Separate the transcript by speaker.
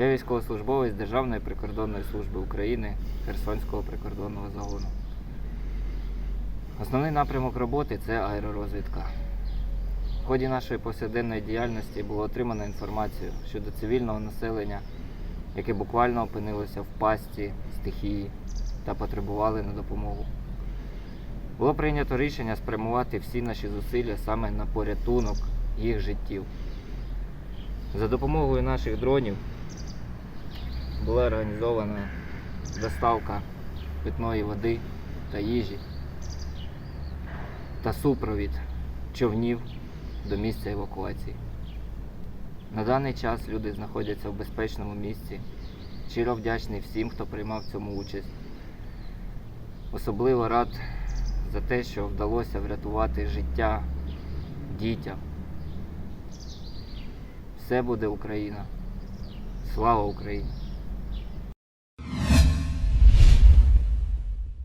Speaker 1: Я військовослужбовець Державної прикордонної служби України Херсонського прикордонного загону. Основний напрямок роботи це аеророзвідка. В ході нашої повсякденної діяльності було отримано інформацію щодо цивільного населення, яке буквально опинилося в пастці стихії та потребували на допомогу. Було прийнято рішення спрямувати всі наші зусилля саме на порятунок їх життів. За допомогою наших дронів була організована доставка питної води та їжі та супровід човнів до місця евакуації. На даний час люди знаходяться в безпечному місці. Щиро вдячний всім, хто приймав в цьому участь. Особливо рад за те, що вдалося врятувати життя дітям. Все буде Україна. Слава Україні!